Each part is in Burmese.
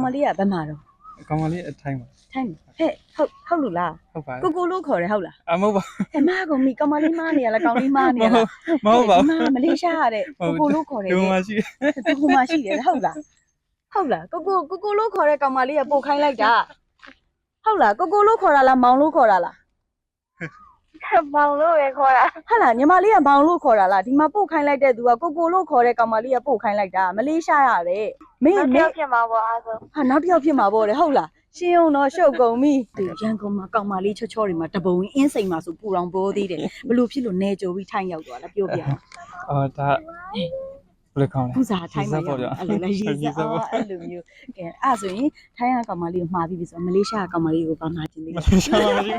ကောင်မလေးကဘယ်မှာတော့အကောင်မလေးအထိုင်းပါထိုင်းဟဲ့ဟုတ်ဟုတ်လို့လားဟုတ်ပါကိုကိုလို့ခေါ်တယ်ဟုတ်လားအမဟုတ်ပါဟဲ့မကောင်မီကောင်မလေးမနေရလားကောင်လေးမနေရလားမဟုတ်ပါဒီဘူးမှာမလေးရှားရတဲ့ကိုကိုလို့ခေါ်တယ်ဒီလေမှာရှိတယ်သူဟိုမှာရှိတယ်ဟုတ်လားဟုတ်လားကိုကိုကိုကိုလို့ခေါ်တဲ့ကောင်မလေးကပို့ခိုင်းလိုက်တာဟုတ်လားကိုကိုလို့ခေါ်တာလားမောင်လို့ခေါ်တာလား ဘောင်လို့ပဲခေါ်တာဟာလားညီမလေးကဘောင်လို့ခေါ်တာလားဒီမှာပို့ခိုင်းလိုက်တဲ့သူကကိုကိုလို့ခေါ်တဲ့ကောင်မလေးကပို့ခိုင်းလိုက်တာမလေးရှားရတယ်မင်းမင်းဖြစ်မှာပေါ့အားဆုံးဟာနောက်တစ်ယောက်ဖြစ်မှာပေါ့လေဟုတ်လားရှင်းအောင်တော့ရှုပ်ကုန်ပြီဒီရန်ကုန်မှာကောင်မလေးချောချောတွေမှာတပုံအင်းစိန်မှာဆိုပူတောင်ပေါ်သေးတယ်ဘလို့ဖြစ်လို့နေကြပြီးထိုင်ရောက်သွားလားပြောပြအော်ဒါဘယ်ကောင်လဲပူစာထိုင်မှာရောက်အဲ့လိုလဲရေးစားအော်အဲ့လိုမျိုးကဲအဲ့ဆိုရင်ထိုင်ရကောင်မလေးကိုမှာပြီးပြီဆိုတော့မလေးရှားကောင်မလေးကိုပါမှာခြင်းသေးတယ်မလေးရှားကောင်မလေး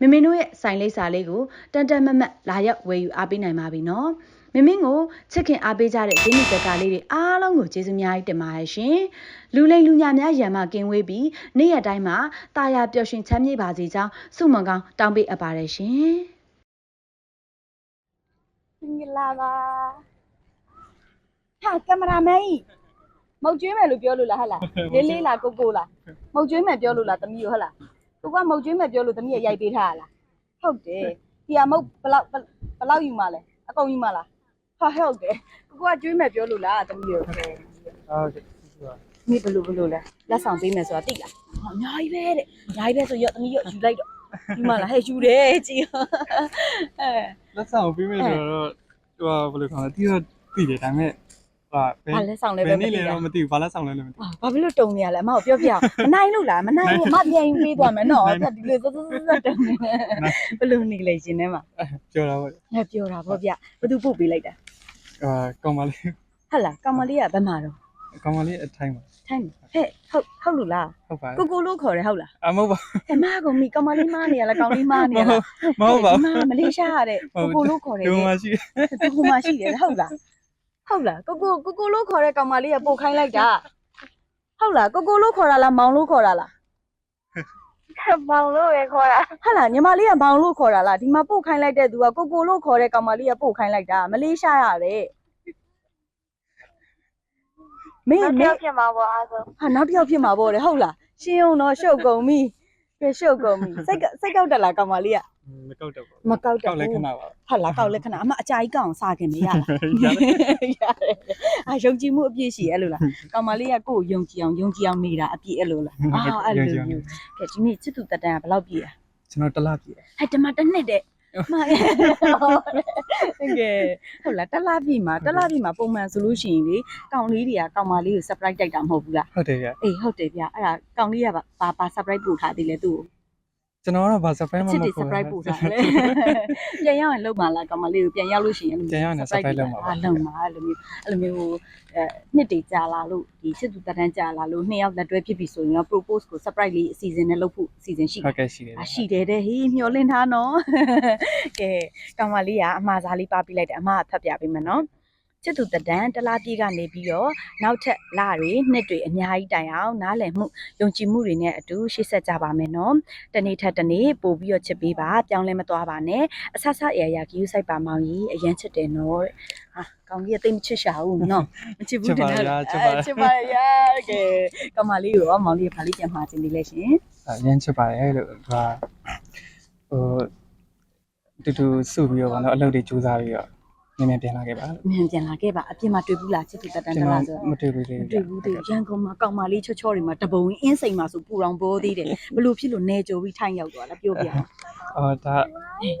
မမင်းတို့ရဲ့ site လိပ်စာလေးကိုတန်တန်မတ်မတ်လာရောက်ဝယ်ယူအားပေးနိုင်ပါပြီနော်မမင်းကိုချစ်ခင်အားပေးကြတဲ့ဂျင်းနီတက်ကလေးတွေအားလုံးကိုကျေးဇူးများကြီးတင်ပါတယ်ရှင်လူလိမ်လူညာများရံမကင်းဝေးပြီးနေ့ရက်တိုင်းမှာတာယာပျော်ရွှင်ချမ်းမြေ့ပါစေကြောင်းဆုမွန်ကောင်းတောင်းပေးအပ်ပါတယ်ရှင်မင်္ဂလာပါဟာကင်မရာမန်ကြီးမုတ်ကျွေးမယ်လို့ပြောလို့လားဟဟလားလေးလေးလားကိုကိုလားမုတ်ကျွေးမယ်ပြောလို့လားသမီးရောဟဟလား ကိုကမုတ်ကျွေးမယ်ပြောလို့သမီးရရိုက်ပေးထားရလားဟုတ်တယ်ဒီဟာမုတ်ဘလောက်ဘလောက်ယူမှလဲအကုန်ယူမှလားဟာဟုတ်တယ်ကိုကကျွေးမယ်ပြောလို့လားသမီးရောဟုတ်ကဲ့မိဘလို့ဘလို့လဲလက်ဆောင်ပေးမယ်ဆိုတာသိလားဟောအများကြီးပဲတဲ့အများကြီးပဲဆိုရောသမီးရောယူလိုက်တော့ယူမှလားဟဲ့ယူတယ်ကြည်အဲလက်ဆောင်ပြီးမယ်ဆိုတော့ဟိုဘယ်လိုခေါင်းလဲတီးတော့တည်တယ်ဒါပေမဲ့ဟာ ဘယ်ဘာလက်ဆောင်လဲဘပဲယ်မနေ့သိလဲတာတော့မသိဘူးဘာလက်ဆောင်လဲလည်းမသိဘူးအာဘာဖြစ်လို့တုံနေရလဲအမကိုပြောပြအောင်မနိုင်လို့လားမနိုင်ဘူးအမပြန်ယူပေးသွားမယ်နော်တက်ဒီလိုစစစစတုံနေဘယ်လိုနေလဲရှင်ထဲမှာပြောတာပေါ့ငါပြောတာဗောဗျဘသူပို့ပေးလိုက်တာအာကောင်မလေးဟဟလားကောင်မလေးကဘယ်မှာတော့အကောင်မလေးအထိုင်းပါထိုင်းဟဲ့ဟုတ်ဟုတ်လို့လားဟုတ်ပါကိုကိုလို့ခေါ်တယ်ဟုတ်လားအမဟုတ်ပါဟဲ့မကောင်မီကောင်မလေးမနေရလားကောင်လေးမနေရလားမဟုတ်ပါဒီဘူးမှာမလေးရှားရတဲ့ကိုကိုလို့ခေါ်တယ်ဒီလေမှာရှိတယ်သူဟိုမှာရှိတယ်ဟုတ်လား ဟုတ်လားကိုကိုကိုကိုလို့ခေါ်တဲ့ကောင်မလေးကပို့ခိုင်းလိုက်တာဟုတ်လားကိုကိုလို့ခေါ်တာလားမောင်လို့ခေါ်တာလားမောင်လို့ပဲခေါ်တာဟာလားညီမလေးကမောင်လို့ခေါ်တာလားဒီမှာပို့ခိုင်းလိုက်တဲ့သူကကိုကိုလို့ခေါ်တဲ့ကောင်မလေးကပို့ခိုင်းလိုက်တာမလေးရှားရတဲ့မင်းနောက်မတစ်င်းယောက်ဖြစ်မှာပေါ့အားဆုံးဟာနောက်တစ်ယောက်ဖြစ်မှာပေါ့လေဟုတ်လားရှင်းအောင်တော့ရှုပ်ကုန်ပြီပြရှုပ်ကုန်ပြီစိတ်ကစိတ်ကောက်တက်လားကောင်မလေးက မကောက်တော့ဘူးမကောက်တော့ကောက်လဲခဏပါဟုတ်လားကောက်လက်ခဏအမအကြာကြီးကောက်အောင်စားခင်မရလားရတယ်ရတယ်အာယုံကြည်မှုအပြည့်ရှိအဲ့လိုလားကောင်မလေးကကိုယ်ကိုယုံကြည်အောင်ယုံကြည်အောင်နေတာအပြည့်အဲ့လိုလားအာအဲ့လိုမျိုးကဲဒီနေ့ချစ်သူတက်တန်ကဘယ်လောက်ပြည့်อ่ะကျွန်တော်တစ်လပြည့်ဟဲ့ဒီမှာတစ်နှစ်တဲ့မှန်တယ်ဟုတ်ကဲ့ဟုတ်လားတစ်လားပြည့်မှာတစ်လားပြည့်မှာပုံမှန်ဆိုလို့ရှိရင်လေကောင်လေးတွေကကောင်မလေးကို surprise တိုက်တာမဟုတ်ဘူးလားဟုတ်တယ်ဗျအေးဟုတ်တယ်ဗျအဲ့ဒါကောင်လေးကဘာဘာ surprise ပို့ထားသေးလဲသူ့ကို ကျွန်တော်ကတော့ဗာ surprise မချစ်မတယ် surprise ပို့ထားတယ်ပြန်ရောက်ရင်လုံပါလားကောင်မလေးကိုပြန်ရောက်လို့ရှိရင်အဲ့လိုပြန်ရောက်ရင် surprise လုပ်မှာပါအာလုံပါအဲ့လိုမျိုးအဲ့လိုမျိုးဟိုအဲနှစ်တေကြာလာလို့ဒီချစ်သူတက်တန်းကြာလာလို့နှစ်ယောက်လက်တွဲဖြစ်ပြီဆိုရင်တော့ propose ကို surprise လေးအစီအစဉ်နဲ့လုပ်ဖို့အစီအစဉ်ရှိဟုတ်ကဲ့ရှိတယ်အရှိတယ်တဲ့ဟေးမျောလင့်ထားနော်ကဲကောင်မလေးကအမှားစားလေးပါပြလိုက်တယ်အမကဖတ်ပြပေးမယ်နော် ချစ်သူတဒန်းတလားပြေးကနေပြီးတော့နောက်ထပ်လတွေနှစ်တွေအများကြီးတိုင်အောင်နားလည်မှုယုံကြည်မှုတွေနဲ့အတူရှေ့ဆက်ကြပါမယ်နော်တနေ့ထက်တနေ့ပို့ပြီးတော့ချစ်ပေးပါပြောင်းလဲမသွားပါနဲ့အဆဆအရာရာကယူဆိုင်ပါမောင်ကြီးအရန်ချစ်တယ်နော်တဲ့ဟာကောင်ကြီးကတိတ်မချစ်ရှာဘူးနော်မချစ်ဘူးတင်တယ်ချစ်ပါရကဲကောင်မလေးကိုရောမောင်လေးကဘာလေးပြန်မှာခြင်းလေးလဲရှင်အရင်ချစ်ပါတယ်လို့သူကဟိုတူတူစုပြီးတော့ဗောနော်အလုပ်တွေစူးစမ်းပြီးတော့ နည်းနည်းပြန်လာခဲ့ပါလို့မြန်ပြန်လာခဲ့ပါအပြင်မှာတွေ့ဘူးလားချစ်သူတက်တန်းကျွန်တတော်လားဆိုမတွေ့ဘူးသေးမဘူးတွေ့ဘူးတဲ့ရန်ကုန်မှာကောင်မလေးချောချောတွေမှာတပုံအင်းစိန်မှာဆိုပူတော်ဘောသေးတယ်ဘလို့ဖြစ်လို့နေကြပြီးထိုင်းရောက်သွားလားပြောပြအောင်အော်ဒါဘယ်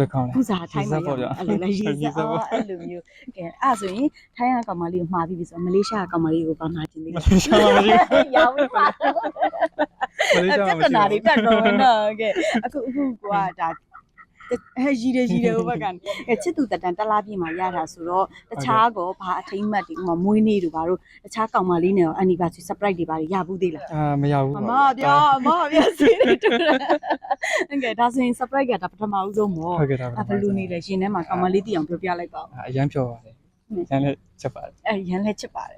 လိုခေါင်းလဲခုစားထိုင်းမှာရောက်အဲ့လိုလဲရေးစားအော်အဲ့လိုမျိုးကဲအဲ့ဆိုရင်ထိုင်းကကောင်မလေးကိုမှားပြီးပြီဆိုတော့မလေးရှားကကောင်မလေးကိုပါမှာခြင်းသေးမလေးရှားမှာမရှိဘူးရောင်းပါမလေးရှားမှာပြဿမရှိနာဘူးတွေတက်တော့မယ်နော်ကဲအခုအခုကွာဒါ ဟဲ့ရီတယ်ရီတယ်ဟိုဘက်ကနေအဲချစ်သူတက်တန်တလားပြည့်မှာရတာဆိုတော့တခြားကောဘာအထိမ့်မှတ်တွေဥမာမွေးနေ့တို့ဘာတို့တခြားကောင်မလေးနဲ့ရော anniversary surprise တွေဘာတွေရဘူးသေးလားအာမရဘူးအပေါ့မပြောအမပြောစီနေတူတယ်။ဟုတ်ကဲ့ဒါဆိုရင် surprise ကဒါပထမဦးဆုံးပေါ့ဟုတ်ကဲ့ဒါ။အဘလူနေလဲရှင်ထဲမှာကောင်မလေးတီအောင်ပြောပြလိုက်ပါဦးအရန်ပြောပါတယ်ရန်လည်းချက်ပါတယ်။အဲရန်လဲချစ်ပါတယ်။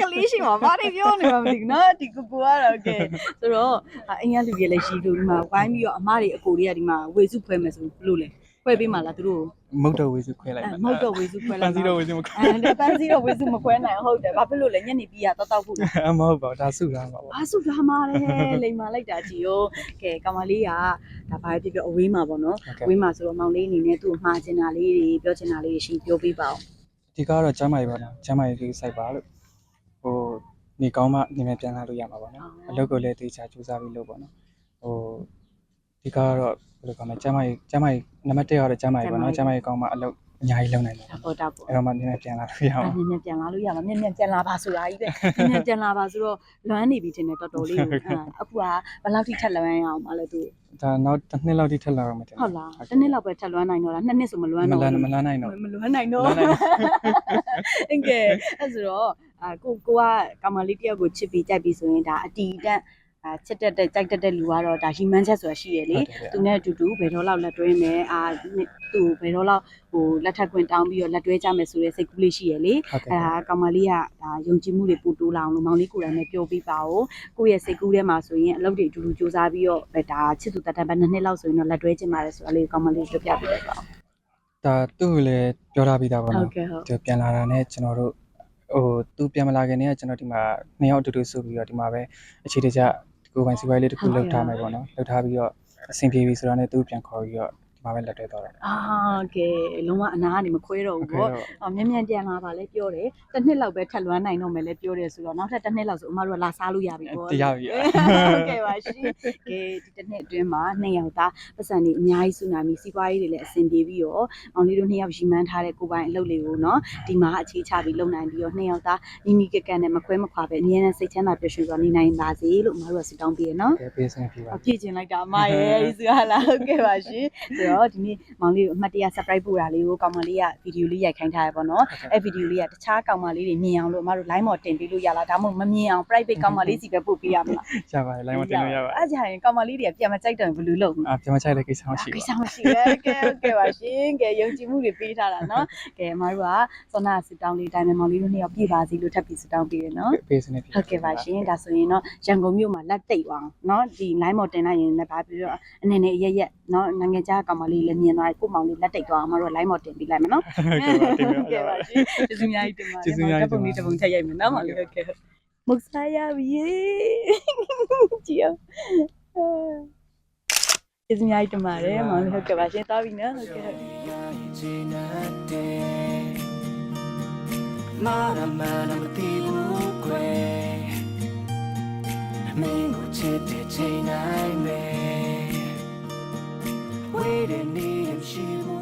ကလေးရှိမှာဘာတွေပြောနေမှမသိဘူးနော်ဒီကူကူကတော့ကဲဆိုတော့အိမ်ကလူတွေလည်းရှိလို့ဒီမှာဝိုင်းပြီးတော့အမတွေအကိုတွေကဒီမှာဝေစုဖွဲမယ်ဆိုဘလို့လဲဖွဲပေးမှလားသူတို့မုတ်တော်ဝေစုခွဲလိုက်အဲမဟုတ်တော့ဝေစုဖွဲပလိုက်န်းစီတော့ဝေစုမခွဲအဲဒါပန်းစီတော့ဝေစုမခွဲနိုင်ဟုတ်တယ်ဘာဖြစ်လို့လဲညနေပြီးရတောက်တောက်ဖို့အမဟုတ်ပါဘူးဒါစုထားမှာပေါ့အာစုလာမာတယ်လိမ်မာလိုက်တာကြည်ရောကဲကောင်မလေးကဒါဘာပဲပြောပြောအဝေးမှာပေါ့နော်ဟုတ်အကဲ့ဝေးမှာဆိုတော့မောင်လေးအနေနဲ့သူ့ကိုမှားချင်တာလေးတွေပြောချင်တာလေးတွေရှိပြောပြပါဦး ဒီကတော့ကျမ်းမာရေးပါနော်ကျမ်းမာရေးလေးစိုက်ပါလို့ဟိုနေကောင်းမှနေနဲ့ပြန်လာလို့ရမှာပါနော်အလုပ်ကိုလည်းတေချာစူးစမ်းပြီးလုပ်ပါနော်ဟိုဒီကတော့ဘယ်လိုကောင်းလဲကျမ်းမာရေးကျမ်းမာရေးနံပါတ်1ကတော့ကျမ်းမာရေးပါနော်ကျမ်းမာရေးကောင်းမှအလုပ် အများကြီးလုပ်နိုင်တယ်ဒါပေါ်တာပေါ့အဲ့တော့မှနေနဲ့ပြန်လာလို့ရအအောင်မြင်မြင်ပြန်လာလို့ရမှာမြင်မြင်ပြန်လာပါဆိုတာကြီးပဲမြင်မြင်ပြန်လာပါဆိုတော့လွမ်းနေပြီတင်တယ်တော်တော်လေးကိုအဲအခုကဘယ်လောက်ထိထက်လွမ်းရအောင်မလဲသူဒါနောက်တစ်နှစ်လောက်ထိထက်လာတော့မှတင်ဟုတ်လားတစ်နှစ်လောက်ပဲထက်လွမ်းနိုင်တော့လားနှစ်နှစ်ဆိုမလွမ်းမတော့လန်းဘူးမလန်းနိုင်တော့မလွမ်းနိုင်တော့မလွမ်းနိုင်တော့အင်ကဲအဲ့ဆိုတော့အာကိုကိုကကောင်မလေးတယောက်ကိုချစ်ပြီးကြိုက်ပြီးဆိုရင်ဒါအတီတက် အာချစ်တတ်တဲ့ကြိုက်တတ်တဲ့လူကတော့ဒါရီမန်းချက်ဆိုတာရှိရလေသူနဲ့အတူတူဘယ်တော့လောက်လက်တွဲမယ်အာသူဘယ်တော့လောက်ဟိုလက်ထပ်ခွင့်တောင်းပြီးတော့လက်တွဲကြမယ်ဆိုတဲ့စိတ်ကူးလေးရှိရလေဟုတ်ကဲ့အဲဒါကောင်မလေးကဒါယုံကြည်မှုတွေပို့တိုးလာအောင်လို့မောင်လေးကိုယ်တိုင်ပဲပြောပြပါဦးကိုယ့်ရဲ့စိတ်ကူးထဲမှာဆိုရင်အလုပ်တွေအတူတူစူးစမ်းပြီးတော့အဲဒါချစ်သူတက်တန်ပဲနှစ်နှစ်လောက်ဆိုရင်တော့လက်တွဲချင်ပါတယ်ဆိုတာလေးကိုကောင်မလေးပြောပြပေးလိုက်ပါဦးဒါသူ့ကိုလည်းပြောထားပြီးသားပါဟုတ်နော်ကဲ့ဟုတ်သူပြန်လာတာနဲ့ကျွန်တော်တို့ဟိုသူပြန်မလာခင်တည်းကကျွန်တော်ဒီမှာနှစ်ယောက်အတူတူစုပြီးတော့ဒီမှာပဲအခြေတကျဒီ ကိုယ်ပိုင်စီပွားရေးလေးတစ်ခုလုပ်ထားမယ်ပေါ့နော်လုပ်ထားပြီးတော့အဆင်ပြေပြီဆိုတော့လည်းသူ့ပြန်ခေါ်ပြီးတော့ဒီ မှာပဲလက်တွဲသွားတာအာကဲလုံးဝအနာကနေမခွဲတော့ဘူးပေါ့မြန်မြန်ပြန်လာပါလဲပြောတယ်တစ်နှစ်လောက်ပဲထက်လွမ်းနိုင်တော့မယ်လဲပြောတယ်ဆိုတော့နောက်ထပ်တစ်နှစ်လောက်ဆိုအမတို့ကလာစားလို့ရပြီပေါ့တရပြီဟုတ်ကဲ့ပါရှင်ကဲဒီတစ်နှစ်အတွင်းမှာနှစ်ယောက်သားပတ်စံတွေအများကြီးစုနာမိစီးပွားရေးတွေလည်းအဆင်ပြေပြီးတော့အောင်လေးတို့နှစ်ယောက်ရီမန်းထားတဲ့ကိုပိုင်အလုပ်လေးကိုနော်ဒီမှာအခြေချပြီးလုပ်နိုင်ပြီးတော့နှစ်ယောက်သားနီနီကကန်နဲ့မခွဲမခွာပဲအများနဲ့စိတ်ချမ်းသာပျော်ရွှင်စွာနေနိုင်ပါစေလို့အမတို့ကဆုတောင်းပေးရနော်ကဲပေးစင်ပြပါအပြည့်ကျင်လိုက်တာအမရဲ့ဒီစကားလားဟုတ်ကဲ့ပါရှင်တော့ဒီနေ့မောင်လေးကိုအမှတ်တရ surprise ပို့တာလေးကိုကောင်မလေးကဗီဒီယိုလေးရိုက်ခိုင်းထားရပေါ့နော်အဲဗီဒီယိုလေးကတခြားကောင်မလေးတွေမြင်အောင်လို့အမတို့ line မော်တင်ပေးလို့ရလားဒါမှမဟုတ်မမြင်အောင် private ကောင်မလေးစီပဲပို့ပေးရမလားရပါတယ် line မော်တင်လို့ရပါအဲကြရင်ကောင်မလေးတွေကပြန်မကြိုက်တော့ဘယ်လိုလုပ်မလဲအာပြန်မကြိုက်တဲ့ကိစ္စမရှိဘူးကိစ္စမရှိဘူးကဲကဲပါရှင်ကဲယုံကြည်မှုတွေပေးထားတာနော်ကဲအမတို့ကစောနာစစ်တောင်းလေးတိုင်းမောင်လေးတို့နှစ်ယောက်ပြေးပါစီလို့ထပ်ပြီးစစ်တောင်းပေးရနော်ပေးစနေပြီဟုတ်ကဲ့ပါရှင်ဒါဆိုရင်တော့ရန်ကုန်မြို့မှာလက်တိတ်အောင်နော်ဒီ line မော်တင်လိုက်ရင်လည်းဘာပြီးတော့အနေနဲ့ရရက်နော်နိုင်ငံခြားကောင်မမလေးလည်းမြင်သွားတယ်ကိုမောင်လေးလက်တိတ်သွားအောင်မတို့ line မော်တင်ပေးလိုက်မယ်နော်ဟုတ်ကဲ့ပါတင်ပါကျေးဇူးအများကြီးတင်ပါတယ်ကျေးဇူးအများကြီးတင်ပါတစ်ပုံတစ်ပုံထည့်ရိုက်မယ်နော်မလေးဟုတ်ကဲ့မုတ်စားရပြီကြည့်အောင်ကျေးဇူးများကြီးတင်ပါတယ်မောင်လေးဟုတ်ကဲ့ပါရှင်သွားပြီနော်ဟုတ်ကဲ့ Mara mara mati bukwe Mingo chete chinai me waiting, needing she will.